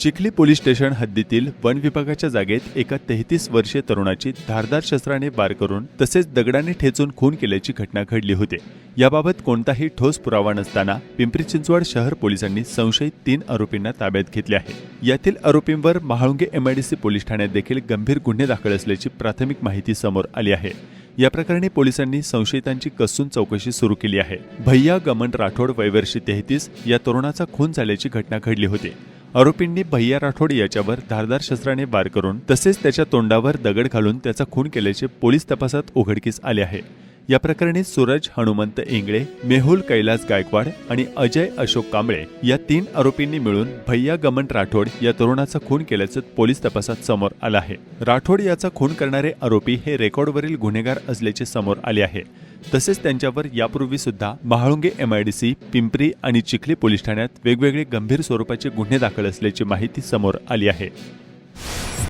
Chikhli police station हद्दीतील वन विभागाच्या जागेत एका तेहतीस वर्षीय तरुणाची धारदार शस्त्राने बार करून तसेच दगडाने ठेचून खून केल्याची घटना घडली होती. याबाबत कोणताही ठोस पुरावा नसताना पिंपरी चिंचवड शहर पोलिसांनी संशयित तीन आरोपींना ताब्यात घेतले आहे. यातील आरोपींवर महाळुंगे एमआयडीसी पोलीस ठाण्यात देखील गंभीर गुन्हे दाखल असल्याची प्राथमिक माहिती समोर आली आहे. या प्रकरणी पोलिसांनी संशयितांची कसून चौकशी सुरू केली आहे. भैया गमन राठोड वयवर्षी तेहतीस या तरुणाचा खून झाल्याची घटना घडली होती. आरोपींनी भैया राठोड याच्यावर धारदार शस्त्राने वार करून तसेच त्याच्या तोंडावर दगड घालून त्याचा खून केल्याचे पोलीस तपासात उघडकीस आले आहे. या प्रकरणी सूरज हनुमंत इंगळे मेहुल कैलास गायकवाड आणि अजय अशोक कांबळे या तीन आरोपींनी मिळून भैया गमन राठोड या तरुणाचा खून केल्याचं पोलीस तपासात समोर आलं आहे. राठोड याचा खून करणारे आरोपी हे रेकॉर्डवरील गुन्हेगार असल्याचे समोर आले आहे. तसेच त्यांच्यावर यापूर्वी सुद्धा महाळुंगे एमआयडीसी पिंपरी आणि चिखली पोलीस ठाण्यात वेगवेगळे गंभीर स्वरूपाचे गुन्हे दाखल असल्याची माहिती समोर आली आहे.